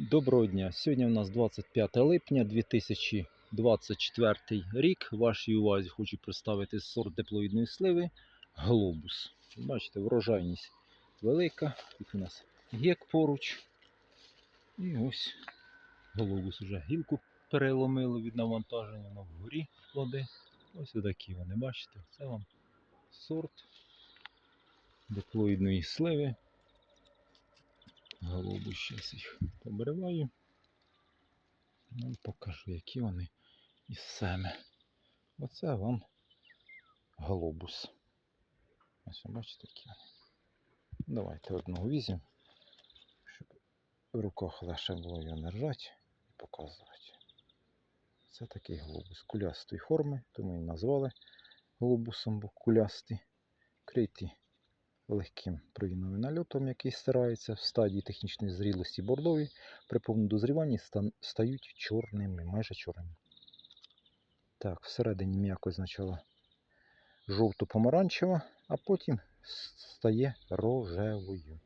Доброго дня. Сьогодні у нас 25 липня 2024 рік. Вашій увазі хочу представити сорт диплоїдної сливи Глобус. Бачите, врожайність велика. Тут у нас гек поруч. І ось глобус уже гілку переломило від навантаження на вгорі плоди. Ось такі вони, бачите, це вам сорт диплоїдної сливи. Голубу щас їх побриваю. Вам покажу, які вони із семи. Оце вам голубус. Ось бачите, які вони. Давайте одного візьмемо, щоб в руках легше було його держати і показувати. Це такий голубус кулястої форми, тому і назвали голубусом, бо кулястий, критий легким провіновим нальотом, який стирається в стадії технічної зрілості бордові, при повному дозріванні стають чорними, майже чорними. Так, всередині м'якость спочатку жовто-помаранчева, а потім стає рожевою.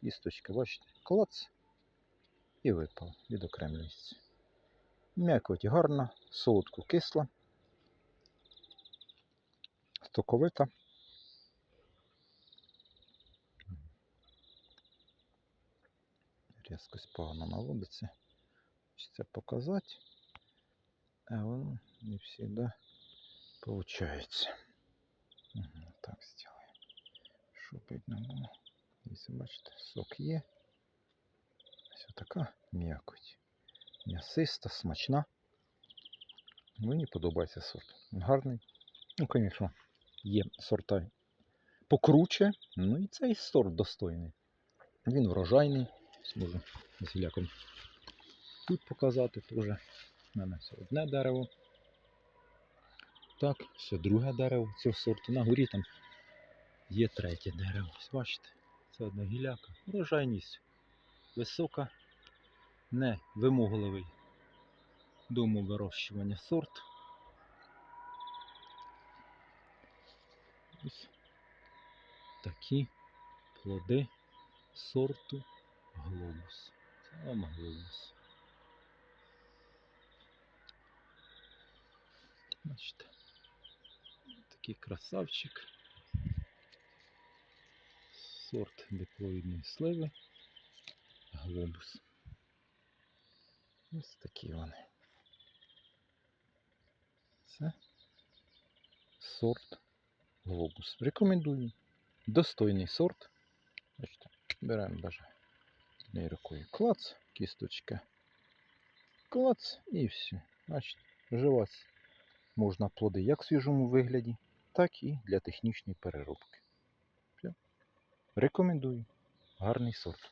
Кісточка, бачите, клац і випав, відокремлюється. М'якоть гарна, солодко кисла, соковита. Різкость погано наводиться. Хочеться показати. А воно не завжди виходить. Так зробимо. Щоб видно було. Дивіться, бачите, сок є. Ось така м'якоть. М'ясиста, смачна. Мені подобається сорт. Гарний. Ну, звісно, є сорта покруче. Ну і цей сорт достойний. Він врожайний. Можу з гіляком тут показати теж. У мене це одне дерево. Так, все друге дерево цього сорту. На горі там є третє дерево. Ось бачите, це одна гіляка. Врожайність висока, не вимогливий до умов вирощування сорт. Ось такі плоди сорту глобус. Вам глобус. Бачите. Такий красавчик. Сорт диплоїдної сливи. Глобус. Ось такі вони. Це сорт глобус. Рекомендую. Достойний сорт. Бачите, беремо даже однією рукою клац, кісточка. Клац і все. Значить, вживати можна плоди як в свіжому вигляді, так і для технічної переробки. Все. Рекомендую. Гарний сорт.